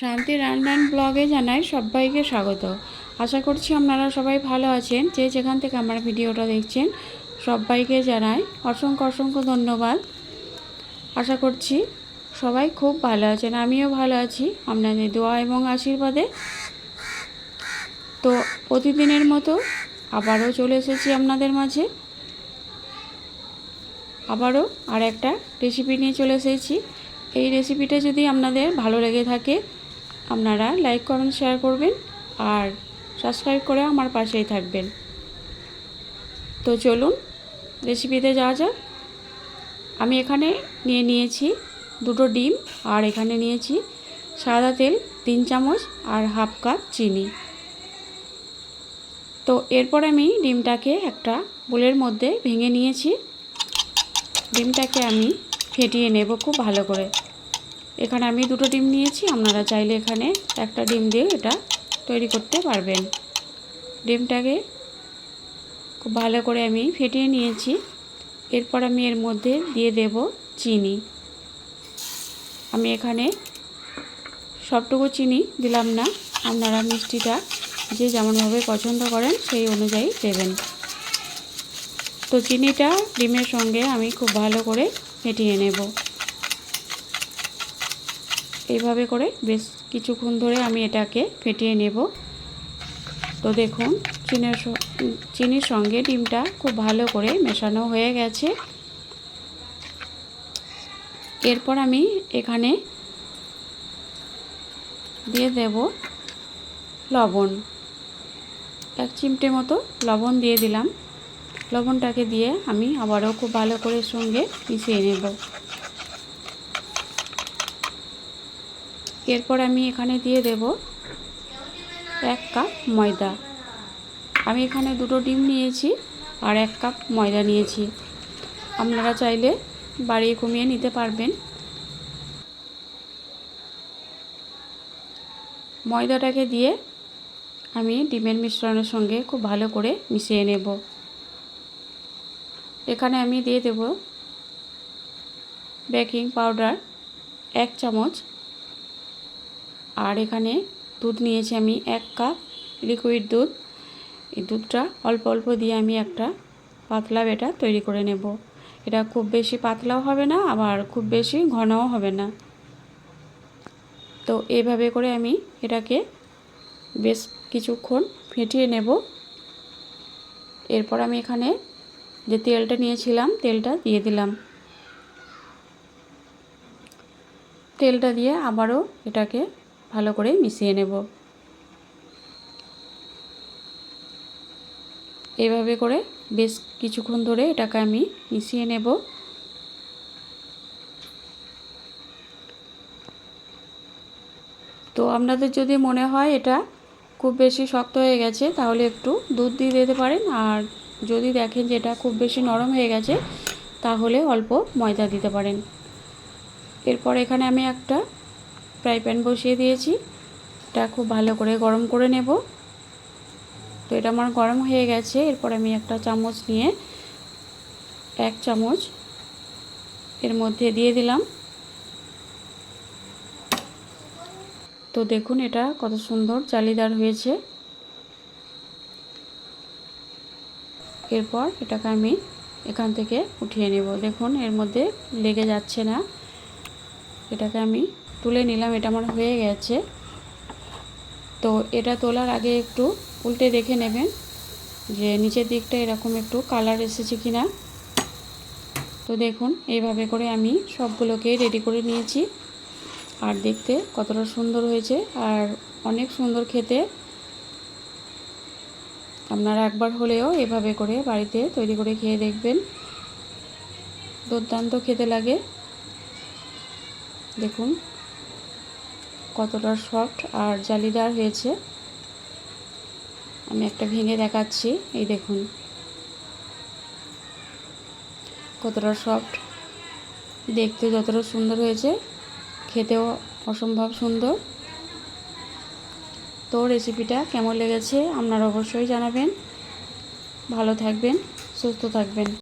শান্তি রান্নান ব্লগে জানাই সবাইকে স্বাগত। আশা করছি আপনারা সবাই ভালো আছেন। যে যেখান থেকে আমার ভিডিওটা দেখছেন, সবাইকে জানাই অসংখ্য অসংখ্য ধন্যবাদ। আশা করছি সবাই খুব ভালো আছেন। আমিও ভালো আছি। আপনাদের দোয়া এবং আশীর্বাদে। তো প্রতিদিনের মতো আবারও চলে এসেছি আপনাদের মাঝে। আবারও আর একটা রেসিপি নিয়ে চলে এসেছি। এই রেসিপিটা যদি আপনাদের ভালো লেগে থাকে আপনারা লাইক, কমেন্ট, শেয়ার করবেন আর সাবস্ক্রাইব করে আমার পাশেই থাকবেন। তো চলুন, রেসিপিতে যাওয়া যাক। আমি এখানে নিয়ে নিয়েছি দুটো ডিম আর এখানে নিয়েছি সাদা তেল, তিন চামচ আর হাফ কাপ চিনি। তো এরপর আমি ডিমটাকে একটা বোলের মধ্যে ভেঙে নিয়েছি। ডিমটাকে আমি ফেটিয়ে নেব খুব ভালো করে। এখানে আমি দুটো ডিম নিয়েছি, আপনারা চাইলে এখানে একটা ডিম দিয়ে এটা তৈরি করতে পারবেন। ডিমটাকে খুব ভালো করে আমি ফেটিয়ে নিয়েছি। এরপর আমি এর মধ্যে দিয়ে দেব চিনি। আমি এখানে সবটুকু চিনি দিলাম না, আপনারা মিষ্টিটা যে যেমনভাবে পছন্দ করেন সেই অনুযায়ী দেবেন। তো চিনিটা ডিমের সঙ্গে আমি খুব ভালো করে ফেটিয়ে নেব। এইভাবে করে বেশ কিছুক্ষণ ধরে আমি এটাকে ফেটিয়ে নেব। তো দেখুন, চিনের চিনির সঙ্গে ডিমটা খুব ভালো করে মেশানো হয়ে গেছে। এরপর আমি এখানে দিয়ে দেব লবণ। এক চিমটে মতো লবণ দিয়ে দিলাম। লবণটাকে দিয়ে আমি আবারও খুব ভালো করে সঙ্গে মিশিয়ে নেব। এরপর আমি এখানে দিয়ে দেব এক কাপ ময়দা। আমি এখানে দুটো ডিম নিয়েছি আর এক কাপ ময়দা নিয়েছি। আপনারা চাইলে বাড়িয়ে কমিয়ে নিতে পারবেন। ময়দাটাকে দিয়ে আমি ডিমের মিশ্রণের সঙ্গে খুব ভালো করে মিশিয়ে নেব। এখানে আমি দিয়ে দেব বেকিং পাউডার এক চামচ আর এখানে দুধ নিয়েছি আমি এক কাপ লিকুইড দুধ। এই দুধটা অল্প অল্প দিয়ে আমি একটা পাতলা বেটা তৈরি করে নেব। এটা খুব বেশি পাতলাও হবে না, আবার খুব বেশি ঘনও হবে না। তো এইভাবে করে আমি এটাকে বেশ কিছুক্ষণ ফেটিয়ে নেব। এরপর আমি এখানে যে তেলটা নিয়েছিলাম, তেলটা দিয়ে দিলাম। তেলটা দিয়ে আবারও এটাকে ভালো করে মিশিয়ে নেব। এভাবে করে বেশ কিছুক্ষণ ধরে এটাকে আমি মিশিয়ে নেব। তো আপনাদের যদি মনে হয় এটা খুব বেশি শক্ত হয়ে গেছে, তাহলে একটু দুধ দিয়ে দিতে পারেন। আর যদি দেখেন যে এটা খুব বেশি নরম হয়ে গেছে, তাহলে অল্প ময়দা দিতে পারেন। এরপর এখানে আমি একটা ফ্রাই প্যান বসিয়ে দিয়েছি। এটা খুব ভালো করে গরম করে নেব। তো এটা আমার গরম হয়ে গেছে। এরপর আমি একটা চামচ নিয়ে এক চামচ এর মধ্যে দিয়ে দিলাম। তো দেখুন এটা কত সুন্দর জালিদার হয়েছে। এরপর এটাকে আমি এখান থেকে উঠিয়ে নেব। দেখুন এর মধ্যে লেগে যাচ্ছে না। এটাকে আমি তুলে নিলাম, এটা আমার হয়ে গেছে। তো এটা তোলার আগে একটু উল্টে দেখে নেবেন যে নিচের দিকটা এরকম একটু কালার এসেছে কি না তো দেখুন, এইভাবে করে আমি সবগুলোকে রেডি করে নিয়েছি। আর দেখতে কতটা সুন্দর হয়েছে। আর অনেক সুন্দর খেতে। আপনারা একবার হলেও এভাবে করে বাড়িতে তৈরি করে খেয়ে দেখবেন। দুর্দান্ত খেতে লাগে। দেখুন কতটা সফট আর জালিদার হয়েছে। আমি একটা ভেঙে দেখাচ্ছি, এই দেখুন। কতটা সফট দেখতে যতটা সুন্দর হয়েছে, খেতেও অসম্ভব সুন্দর। তো রেসিপিটা কেমন লেগেছে আপনারা অবশ্যই জানাবেন। ভালো থাকবেন, সুস্থ থাকবেন।